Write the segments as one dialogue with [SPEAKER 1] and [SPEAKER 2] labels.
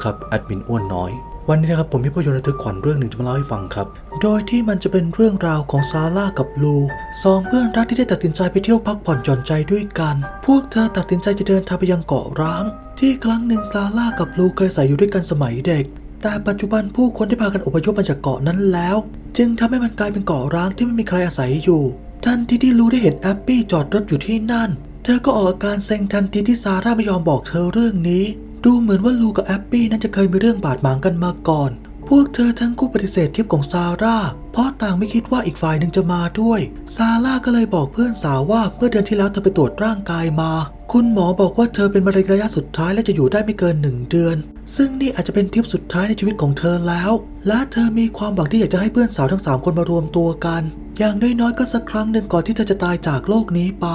[SPEAKER 1] นะครับแอดมินอ้วนน้อย วันนี้นะครับผมมีภาพยนตร์ระทึกขวัญเรื่องหนึ่งจะมาเล่าให้ฟังครับ โดยที่มันจะเป็นเรื่องราวของซาร่ากับลูสองเพื่อนรักที่ได้ตัดสินใจไปเที่ยวพักผ่อนหย่อนใจด้วยกัน พวกเธอตัดสินใจจะเดินทางไปยังเกาะร้าง ที่ครั้งหนึ่งซาร่ากับลูเคยใส่อยู่ด้วยกันสมัยเด็ก แต่ปัจจุบันผู้คนได้พากันอพยพมาจากเกาะนั้นแล้ว จึงทำให้มันกลายเป็นเกาะร้างที่ไม่มีใครอาศัยอยู่ทันทีที่ลูได้เห็นแอปปี้จอดรถอยู่ที่นั่น เธอก็ออกอาการเซ็งทันทีที่ซาร่าไม่ยอมบอกเธอเรื่องนี้ ดูเหมือนว่าลูกับแอปปี้นั้นจะเคยมีเรื่องบาดหมางกันมาก่อน พวกเธอทั้งคู่ปฏิเสธทริปของซาร่า เพราะต่างไม่คิดว่าอีกฝ่ายหนึ่งจะมาด้วย ซาร่าก็เลยบอกเพื่อนสาวว่าเมื่อเดือนที่แล้วเธอไปตรวจร่างกายมา คุณหมอบอกว่าเธอเป็นมะเร็งระยะสุดท้ายและจะอยู่ได้ไม่เกินหนึ่งเดือน ซึ่งนี่อาจจะเป็นทริปสุดท้ายในชีวิตของเธอแล้ว และเธอมีความหวังที่อยากจะให้เพื่อนสาวทั้งสามคนมารวมตัวกัน อย่างน้อยๆก็สักครั้งหนึ่งก่อนที่เธอจะตายจากโลกนี้ไป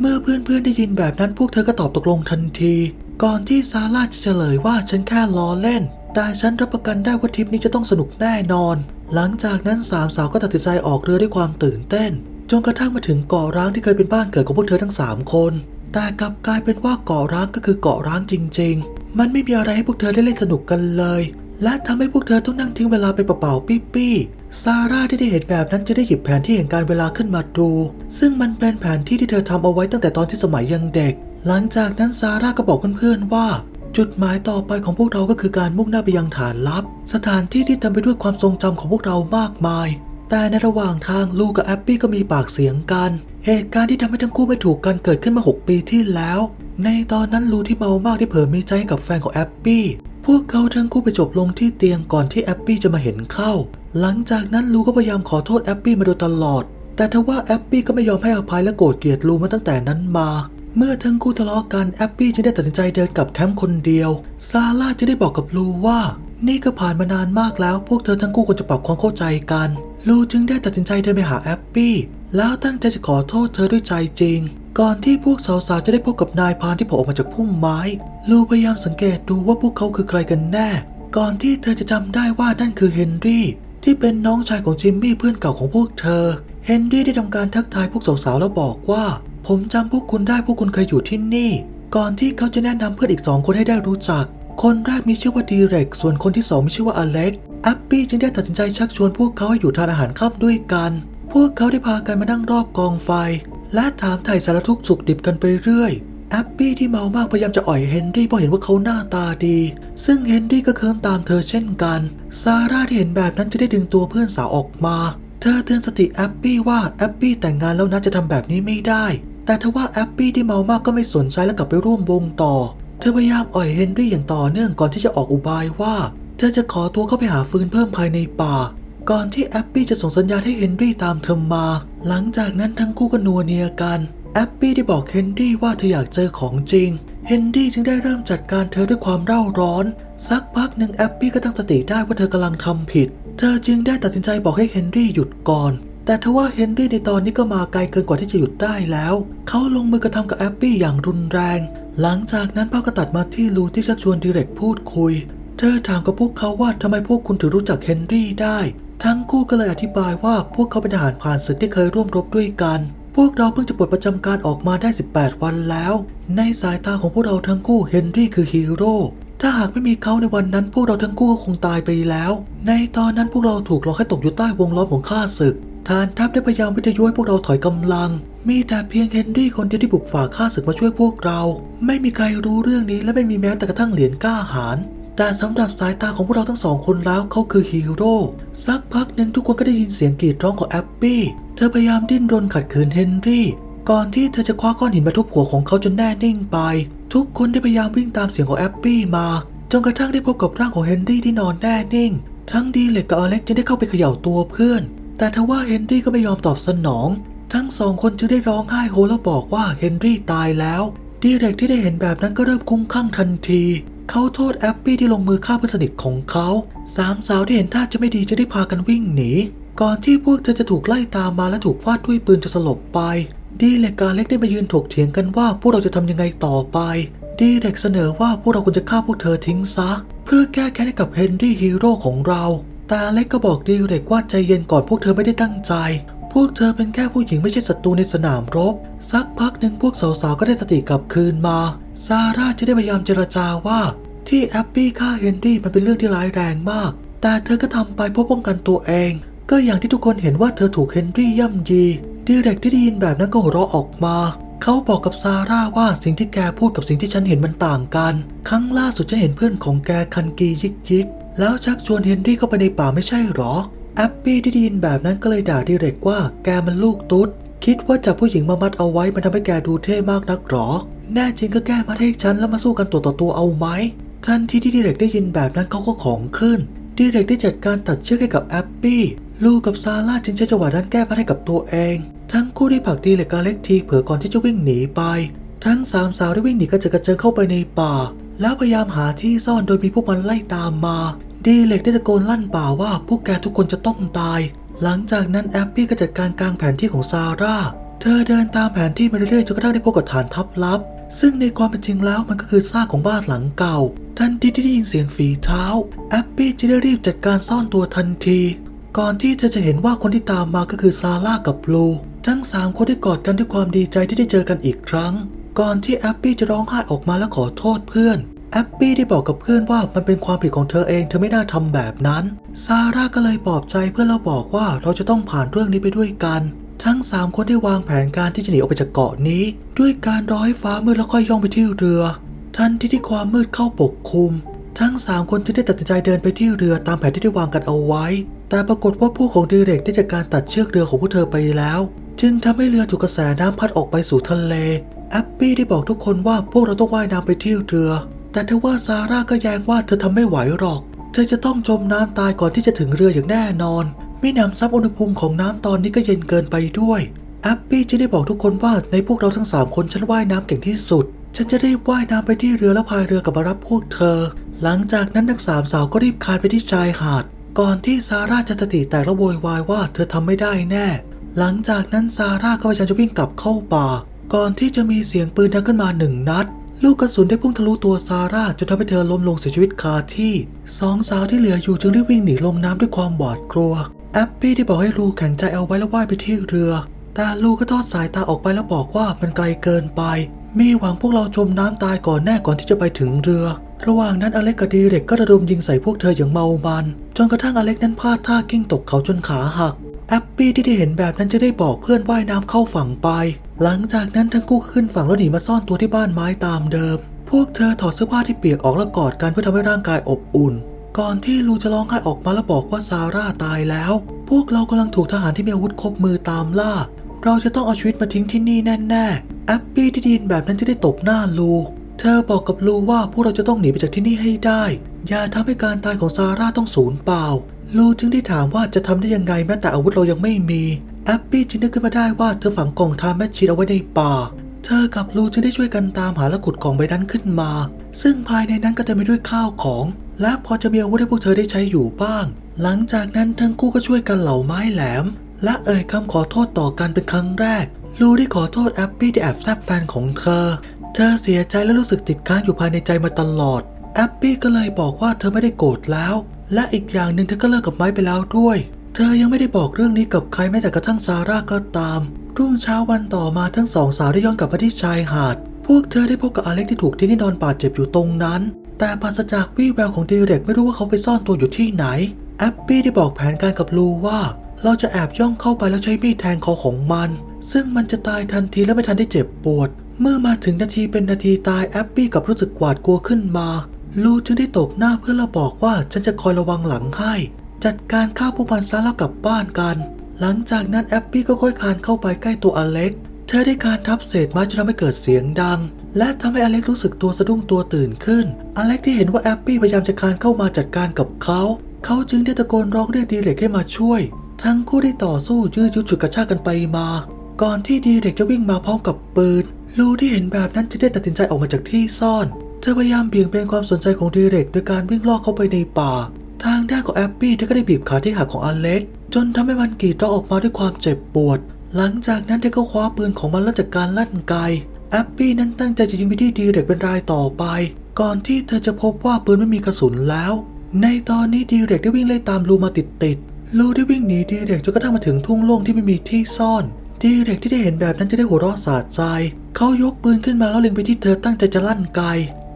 [SPEAKER 1] เมื่อเพื่อนๆได้ยินแบบนั้นพวกเธอก็ตอบตกลงทันที ก่อนที่ซาร่าจะเฉลยว่าฉันแค่ล้อเล่น แต่ฉันรับประกันได้ว่าทริปนี้จะต้องสนุกแน่นอน หลังจากนั้นสามสาวก็ตัดสินใจออกเรือด้วยความตื่นเต้น จนกระทั่งมาถึงเกาะร้างที่เคยเป็นบ้านเกิดของพวกเธอทั้งสามคน แต่กลับกลายเป็นว่าเกาะร้างก็คือเกาะร้างจริง ๆ มันไม่มีอะไรให้พวกเธอได้เล่นสนุกกันเลย และทำให้พวกเธอต้องนั่งทิ้งเวลาไปเปล่าๆปี้ๆซาร่าที่ได้เห็นแบบนั้นจะได้หยิบแผนที่แห่งการเวลาขึ้นมาดู ซึ่งมันเป็นแผนที่ที่เธอทำเอาไว้ตั้งแต่ตอนที่สมัยยังเด็ก หลังจากนั้นซาร่าก็บอกเพื่อนๆว่า จุดหมายต่อไปของพวกเราก็คือการมุ่งหน้าไปยังฐานลับ สถานที่ที่เต็มไปด้วยความทรงจำของพวกเรามากมาย แต่ในระหว่างทางลูกกับแอปปี้ก็มีปากเสียงกัน เหตุการณ์ที่ทำให้ทั้งคู่ไม่ถูกกันเกิดขึ้นมา 6 ปีที่แล้ว ในตอนนั้นลูที่เมามากได้เผลอมีใจกับแฟนของแอปปี้พวกเขาทั้งคู่ไปจบลงที่เตียงก่อนที่แอปปี้จะมาเห็นเข้า หลังจากนั้นลูก็พยายามขอโทษแอปปี้มาโดยตลอด แต่ทว่าแอปปี้ก็ไม่ยอมให้อภัยและโกรธเกลียดลูมาตั้งแต่นั้นมา เมื่อทั้งคู่ทะเลาะกันแอปปี้จึงได้ตัดสินใจเดินกลับแคมป์คนเดียว ซาร่าจะได้บอกกับลูว่า นี่ก็ผ่านมานานมากแล้ว พวกเธอทั้งคู่ควรจะปรับความเข้าใจกัน ลูจึงได้ตัดสินใจเดินไปหาแอปปี้ แล้วตั้งใจจะขอโทษเธอด้วยใจจริง ก่อนที่พวกสาวๆจะได้พบกับนายพรานที่โผล่ออกมาจากพุ่มไม้ ลูพยายามสังเกตดูว่าพวกเขาคือใครกันแน่ ก่อนที่เธอจะจำได้ว่านั่นคือเฮนรี่ที่เป็นน้องชายของจิมมี่เพื่อนเก่าของพวกเธอ เฮนรี่ได้ทำการทักทายพวกสาวๆแล้วบอกว่า ผมจำพวกคุณได้พวกคุณเคยอยู่ที่นี่ ก่อนที่เขาจะแนะนำเพื่อนอีกสองคนให้ได้รู้จัก คนแรกมีชื่อว่าดีเร็ก ส่วนคนที่สองมีชื่อว่าอเล็กแอปปี้จึงได้ตัดสินใจชักชวนพวกเขาให้อยู่ทานอาหารค่ำด้วยกัน พวกเขาได้พากันมานั่งรอบกองไฟ และถามไถ่สารทุกข์สุขดิบกันไปเรื่อยแอปปี้ที่เมามากพยายามจะอ่อยเฮนรี่เพราะเห็นว่าเขาหน้าตาดี ซึ่งเฮนรี่ก็เคิมตามเธอเช่นกัน ซาร่าที่เห็นแบบนั้นจะได้ดึงตัวเพื่อนสาวออกมา เธอเตือนสติแอปปี้ว่าแอปปี้แต่งงานแล้วนะจะทำแบบนี้ไม่ได้ แต่ทว่าแอปปี้ที่เมามากก็ไม่สนใจและกลับไปร่วมวงต่อ เธอพยายามอ่อยเฮนรี่อย่างต่อเนื่องก่อนที่จะออกอุบายว่า เธอจะขอตัวเข้าไปหาฟืนเพิ่มภายในป่า ก่อนที่แอปปี้จะส่งสัญญาณให้เฮนรี่ตามเธอมา หลังจากนั้นทั้งคู่ก็นัวเนียกันแอปปี้ได้บอกเฮนรี่ว่าเธออยากเจอของจริง เฮนรี่จึงได้เริ่มจัดการเธอด้วยความเร่าร้อน สักพักหนึ่งแอปปี้ก็ตั้งสติได้ว่าเธอกำลังทำผิด เธอจึงได้ตัดสินใจบอกให้เฮนรี่หยุดก่อน แต่ทว่าเฮนรี่ในตอนนี้ก็มาไกลเกินกว่าที่จะหยุดได้แล้ว เขาลงมือกระทำกับแอปปี้อย่างรุนแรง หลังจากนั้นป้าก็ตัดมาที่ลูที่ชักชวนดีเร็กพูดคุย เธอถามกับพวกเขาว่าทำไมพวกคุณถึงรู้จักเฮนรี่ได้ ทั้งคู่ก็เลยอธิบายว่าพวกเขาเป็นทหารผ่านศึกที่เคยร่วมรบด้วยกัน พวกเราเพิ่งจะปลดประจำการออกมาได้ 18 วันแล้ว ในสายตาของพวกเราทั้งคู่เฮนรี่คือฮีโร่ถ้าหากไม่มีเขาในวันนั้นพวกเราทั้งคู่ก็คงตายไปแล้ว ในตอนนั้นพวกเราถูกหลอกให้ตกอยู่ใต้วงล้อมของข้าศึก ฐานทัพได้พยายามวิทยุให้พวกเราถอยกำลัง มีแต่เพียงเฮนรี่คนเดียวที่บุกฝ่าข้าศึกมาช่วยพวกเรา ไม่มีใครรู้เรื่องนี้และไม่มีแม้แต่กระทั่งเหรียญกล้าหาญแต่สำหรับสายตาของพวกเราทั้งสองคนแล้วเขาคือฮีโร่สักพักหนึ่งทุกคนก็ได้ยินเสียงกรีดร้องของแอปปี้เธอพยายามดิ้นรนขัดขืนเฮนรี่ก่อนที่เธอจะคว้าก้อนหินมาทุบหัวของเขาจนแน่นิ่งไป ทุกคนได้พยายามวิ่งตามเสียงของแอปปี้มาจนกระทั่งได้พบกับร่างของเฮนรี่ที่นอนแน่นิ่ง ทั้งดีเล็กกับอเล็กจึงได้เข้าไปเขย่าตัวเพื่อน แต่ทว่าเฮนรี่ก็ไม่ยอมตอบสนอง ทั้งสองคนจึงได้ร้องไห้โฮแล้วบอกว่าเฮนรี่ตายแล้วดีเร็กที่ได้เห็นแบบนั้นก็เริ่มคุ้มข้างทันที เขาโทษแอปปี้ที่ลงมือฆ่าเพื่อนสนิทของเขาสามสาวที่เห็นท่าจะไม่ดีจะได้พากันวิ่งหนี ก่อนที่พวกเธอจะถูกไล่ตามมาและถูกฟาดด้วยปืนจนสลบไป ดีเล็กกบอเล็กได้มายืนถกเถียงกันว่าพวกเราจะทำยังไงต่อไป ดีเล็กเสนอว่าพวกเราควรจะฆ่าพวกเธอทิ้งซะ เพื่อแก้แค้นให้กับเฮนรี่ฮีโร่ของเรา ต่เล็กก็บอกดีเล็กว่าใจเย็นก่อนพวกเธอไม่ได้ตั้งใจ พวกเธอเป็นแค่ผู้หญิงไม่ใช่ศัตรูในสนามรบ สักพักหนึ่งพวกสาวๆก็ได้สติกลับคืนมา ซาร่าจะได้พยายามเจรจาว่า ที่แอปปี้ฆ่าเฮนรี่มันเป็นเรื่องที่ร้ายแรงมาก แต่เธอก็ทำไปเพื่อป้องกันตัวเอง ก็อย่างที่ทุกคนเห็นว่าเธอถูกเฮนรี่ย่ำยีดีเร็กที่ได้ยินแบบนั้นก็หัวเราะออกมาเขาบอกกับซาร่าว่าสิ่งที่แกพูดกับสิ่งที่ฉันเห็นมันต่างกัน ครั้งล่าสุดฉันเห็นเพื่อนของแกคันกียิกยิก แล้วชักชวนเฮนรี่เข้าไปในป่าไม่ใช่หรอ แอปปี้ที่ได้ยินแบบนั้นก็เลยด่าดีเร็กว่าแกมันลูกตุ๊ด คิดว่าจับผู้หญิงมามัดเอาไว้มันทำให้แกดูเท่มากนักหรอ แน่จริงก็แก้มัดให้ฉันแล้วมาสู้กันตัวต่อตัวเอาไหม ทันทีที่ดีเร็กได้ยินแบบนั้นเขาก็ของขึ้นดีเร็กได้จัดการตัดเชือกให้กับแอปปี้ ลูกกับซาร่าจึงใช้จังหวะนั้นแก้ปัญหาให้กับตัวเอง ทั้งคู่ได้ผลักดีเร็กกาเล็กทีเผื่อก่อนที่จะวิ่งหนีไป ทั้งสามสาวได้วิ่งหนีกระเจิดกระเจิงเข้าไปในป่า แล้วพยายามหาที่ซ่อนโดยมีพวกมันไล่ตามมา ดีเล็กได้ตะโกนลั่นป่าว่าพวกแกทุกคนจะต้องตาย หลังจากนั้นแอปปี้ก็จัดการกลางแผนที่ของซาร่า เธอเดินตามแผนที่มาเรื่อยๆจนกระทั่งได้พบกับฐานทัพลับ ซึ่งในความเป็นจริงแล้วมันก็คือซากของบ้านหลังเก่า ทันทีที่ได้ยินเสียงฝีเท้าแอปปี้จะได้รีบจัดการซ่อนตัวทันที ก่อนที่เธอจะเห็นว่าคนที่ตามมาก็คือซาร่ากับลูทั้งสามคนได้กอดกันด้วยความดีใจที่ได้เจอกันอีกครั้ง ก่อนที่แอปปี้จะร้องไห้ออกมาและขอโทษเพื่อน แอปปี้ได้บอกกับเพื่อนว่ามันเป็นความผิดของเธอเองเธอไม่น่าทำแบบนั้น ซาร่าก็เลยปลอบใจเพื่อนแล้วบอกว่าเราจะต้องผ่านเรื่องนี้ไปด้วยกันทั้งสามคนได้วางแผนการที่จะหนีออกไปจากเกาะนี้ ด้วยการรอให้ฟ้ามืดแล้วค่อยย่องไปที่เรือ ทันทีที่ความมืดเข้าปกคลุม ทั้งสามคนจึงได้ตัดสินใจเดินไปที่เรือตามแผนที่ได้วางกันเอาไว้ แต่ปรากฏว่าผู้ของดีเรกได้จัดการตัดเชือกเรือของพวกเธอไปแล้ว จึงทำให้เรือถูกกระแสน้ำพัดออกไปสู่ทะเลแอปปี้ได้บอกทุกคนว่าพวกเราต้องว่ายน้ำไปที่เรือ แต่ทว่าซาร่าก็แย้งว่าเธอทำไม่ไหวหรอก เธอจะต้องจมน้ำตายก่อนที่จะถึงเรืออย่างแน่นอนมิหนำซ้ำอุณหภูมิของน้ำตอนนี้ก็เย็นเกินไปด้วยแอปปี้จึงได้บอกทุกคนว่าในพวกเราทั้งสามคนฉันว่ายน้ำเก่งที่สุด ฉันจะรีบว่ายน้ำไปที่เรือแล้วพายเรือกลับมารับพวกเธอ หลังจากนั้นทั้งสามสาวก็รีบคานไปที่ชายหาด ก่อนที่ซาร่าจะสติแตกและโวยวายว่าเธอทำไม่ได้แน่ หลังจากนั้นซาร่าก็พยายามจะวิ่งกลับเข้าป่า ก่อนที่จะมีเสียงปืนดังขึ้นมาหนึ่งนัด ลูกกระสุนได้พุ่งทะลุตัวซาร่าจนทำให้เธอล้มลงเสียชีวิตคาที่สองสาวที่เหลืออยู่จึงรีบวิ่งหนีลงน้ำด้วยความหวาดกลัวแอปปี้ได้บอกให้ลูกแข็งใจเอาไว้แล้วว่ายไปที่เรือ แต่ลูกก็ทอดสายตาออกไปแล้วบอกว่ามันไกลเกินไป มีหวังพวกเราจมน้ำตายก่อนแน่ก่อนที่จะไปถึงเรือ ระหว่างนั้นอเล็กกับดีเร็กก็ระดมยิงใส่พวกเธออย่างเมามันจนกระทั่งอเล็กนั้นพลาดท่ากิ้งตกเขาจนขาหักแอปปี้ที่ได้เห็นแบบนั้นจะได้บอกเพื่อนว่ายน้ำเข้าฝั่งไป หลังจากนั้นทั้งคู่ก็ขึ้นฝั่งแล้วหนีมาซ่อนตัวที่บ้านไม้ตามเดิม พวกเธอถอดเสื้อผ้าที่เปียกออกแล้วกอดกันเพื่อทำให้ร่างกายอบอุ่น ก่อนที่ลูจะร้องไห้ออกมาแล้วบอกว่าซาร่าตายแล้ว พวกเรากำลังถูกทหารที่มีอาวุธครบมือตามล่า เราจะต้องเอาชีวิตมาทิ้งที่นี่แน่ๆแอปปี้ที่ไดยินแบบนั้นจะได้ตบหน้าลูเธอบอกกับลูว่าพวกเราจะต้องหนีไปจากที่นี่ให้ได้ อย่าทำให้การตายของซาร่าต้องสูญเปล่า ลูจึงได้ถามว่าจะทำได้ยังไงแม้แต่อาวุธเรายังไม่มี แอปปี้จึงนึกขึ้นมาได้ว่าเธอฝังกล่องทาแมชชีนเอาไว้ในป่า เธอกับลูจึงได้ช่วยกันตามหาและขุดกล่องใบนั้นขึ้นมา ซึ่งภายในนั้นก็เต็มไปด้วยข้าวของ และพอจะมีอาวุธให้พวกเธอได้ใช้อยู่บ้าง หลังจากนั้นทั้งคู่ก็ช่วยกันเหล่าไม้แหลม และเอ่ยคำขอโทษต่อกันเป็นครั้งแรก ลูได้ขอโทษแอปปี้ที่แอบแซบแฟนของเธอ เธอเสียใจและรู้สึกติดค้างอยู่ภายในใจมาตลอด แอปปี้ก็เลยบอกว่าเธอไม่ได้โกรธแล้ว และอีกอย่างหนึ่งเธอก็เลิกกับไม้ไปแล้วด้วย เธอยังไม่ได้บอกเรื่องนี้กับใครแม้แต่กระทั่งซาร่าก็ตาม รุ่งเช้าวันต่อมาทั้งสองสาวได้ย้อนกลับมาที่ชายหาด พวกเธอได้พบกับอเล็กที่ถูกทิ้งให้นอนบาดเจ็บอยู่ตรงนั้น แต่ปราศจากวี่แววของดีเร็กไม่รู้ว่าเขาไปซ่อนตัวอยู่ที่ไหน แอปปี้ได้บอกแผนการกับลูว่า เราจะแอบย่องเข้าไปแล้วใช้มีดแทงคอของมัน ซึ่งมันจะตายทันทีและไม่ทันได้เจ็บปวด เมื่อมาถึงนาทีเป็นนาทีตายแอปปี้กับรู้สึกหวาดกลัวขึ้นมา ลูจึงได้ตบหน้าเพื่อนแล้วบอกว่าฉันจะคอยระวังหลังให้ จัดการฆ่าพวกมันซะแล้วกลับบ้านกัน หลังจากนั้นแอปปี้ก็ค่อยคานเข้าไปใกล้ตัวอเล็ก เธอได้การทับเศษไม้จนทำให้เกิดเสียงดัง และทำให้อเล็กรู้สึกตัวสะดุ้งตัวตื่นขึ้น อเล็กที่เห็นว่าแอปปี้พยายามจะคานเข้ามาจัดการกับเขา เขาจึงได้ตะโกนร้องเรียกดีเร็กให้มาช่วย ทั้งคู่ได้ต่อสู้ยื้อยุดฉุดกระชากกันไปมา ก่อนที่ดีเร็กจะวิ่งมาพร้อมกับปืน ลูที่เห็นแบบนั้นจึงได้ตัดสินใจออกมาจากที่ซ่อน เธอพยายามเบี่ยงเบนความสนใจของดีเร็กโดยการวิ่งลอกเข้าไปในป่า ทางด้านของแอปปี้เธอก็ได้บีบขาที่หักของอเล็ก จนทำให้มันกรีดร้องออกมาด้วยความเจ็บปวด หลังจากนั้นเธอก็คว้าปืนของมันแล้วจากการลั่นไกแอปปี้นั้นตั้งใจจะยิงไปที่ดีเร็กเป็นรายต่อไป ก่อนที่เธอจะพบว่าปืนไม่มีกระสุนแล้ว ในตอนนี้ดีเร็กได้วิ่งไล่ตามลูมาติดติดลูได้วิ่งหนีดีเร็กจนกระทั่งมาถึงทุ่งโล่งที่ไม่มีที่ซ่อนดีเร็กที่ได้เห็นแบบนั้นจะได้หัวเราะสะใจเขายกปืนขึ้นมาแล้วเล็งไปที่เธอตั้งใจจะลั่นไก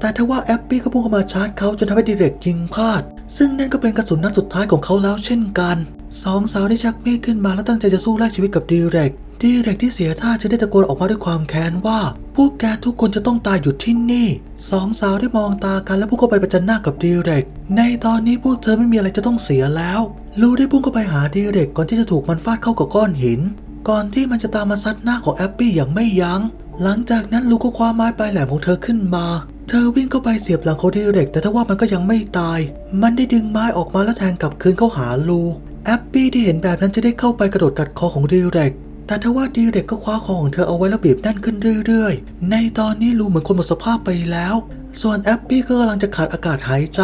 [SPEAKER 1] แต่ถ้าว่าแอปปี้ก็พุ่งเข้ามาชาร์จเขาจนทำให้ดีเรกยิงพลาด ซึ่งนั่นก็เป็นกระสุนนัดสุดท้ายของเขาแล้วเช่นกันสองสาวได้ชักมีดขึ้นมาแล้วตั้งใจจะสู้แลกชีวิตกับดีเรกดีเรกที่เสียท่าจะได้ตะโกนออกมาด้วยความแค้นว่า พวกแกทุกคนจะต้องตายอยู่ที่นี่ สองสาวได้มองตากันแล้วพุ่งเข้าไปประจันหน้ากับดีเรก ในตอนนี้พวกเธอไม่มีอะไรจะต้องเสียแล้ว ลูได้พุ่งเข้าไปหาดีเรกก่อนที่จะถูกมันฟาดเข้ากับก้อนหิน ก่อนที่มันจะตามมาซัดหน้าของแอปปี้อย่างไม่ยัง้ง หลังจากนั้นลูก็คว้าไม้ปลายแหลมของเธอขึ้นมา เธอวิ่งเข้าไปเสียบหลังของดีเร็ก แต่ถ้าว่ามันก็ยังไม่ตาย มันได้ดึงไม้ออกมาแล้วแทงกลับคืนเข้าหาลูแอปปี้ที่เห็นแบบนั้นจะได้เข้าไปกระโดดกัดคอของดีเรกแต่ถ้าว่าดีเรกก็คว้าคอของเธอเอาไว้แล้วบีบแน่นขึ้นเรื่อยๆ ในตอนนี้ลูเหมือนคนหมดสภาพไปแล้ว ส่วนแอปปี้ก็กำลังจะขาดอากาศหายใจ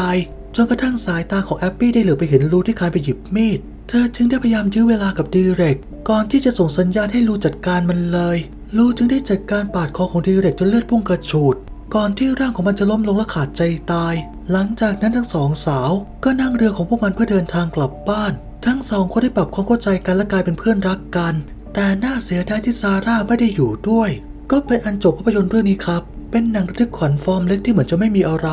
[SPEAKER 1] จนกระทั่งสายตาของแอปปี้ได้เหลือไปเห็นลูที่คานไปหยิบมีด เธอจึงได้พยายามยื้อเวลากับดีเรกก่อนที่จะส่งสัญญาณให้ลูจัดการมันเลย ลูจึงได้จัดการปาดคอของดีเรกจนเลือดพุ่งกระฉูด ก่อนที่ร่างของมันจะล้มลงและขาดใจตาย หลังจากนั้นทั้งสองสาวก็นั่งเรือของพวกมันเพื่อเดินทางกลับบ้าน ทั้งสองคนได้ปรับความเข้าใจกันและกลายเป็นเพื่อนรักกัน แต่น่าเสียดายที่ซาร่าไม่ได้อยู่ด้วย ก็เป็นอันจบภาพยนตร์เรื่องนี้ครับ เป็นหนังระทึกขวัญฟอร์มเล็กที่เหมือนจะไม่มีอะไร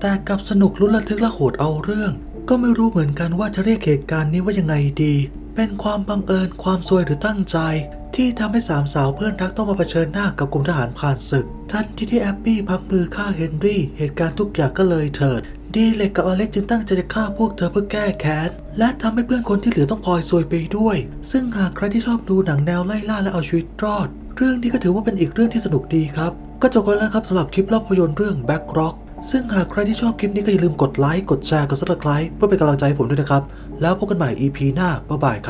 [SPEAKER 1] แต่กับสนุกลุ้นระทึกและโหดเอาเรื่อง ก็ไม่รู้เหมือนกันว่าจะเรียกเหตุการณ์นี้ว่ายังไงดี เป็นความบังเอิญความซวยหรือตั้งใจ ที่ทำให้สามสาวเพื่อนรักต้องมาเผชิญหน้ากับกลุ่มทหารผ่านศึก ทันทีที่แอปปี้พักมือฆ่าเฮนรี่ เหตุการณ์ทุกอย่างก็เลยเถิด ดีเล็กกับอเล็กจึงตั้งใจจะฆ่าพวกเธอเพื่อแก้แค้น และทำให้เพื่อนคนที่เหลือต้องพลอยซวยไปด้วย ซึ่งหากใครที่ชอบดูหนังแนวไล่ล่าและเอาชีวิตรอด เรื่องนี้ก็ถือว่าเป็นอีกเรื่องที่สนุกดีครับ ก็จบกันแล้วครับสำหรับคลิปเล่าภาพยนตร์เรื่อง Back Rock ซึ่งหากใครที่ชอบคลิปนี้ก็อย่าลืมกดไลค์ กดแชร์ กด subscribe เพื่อเป็นกำลังใจให้ผมด้วยนะครับ แล้วพบกันใหม่ EP หน้า บ๊ายบายครับ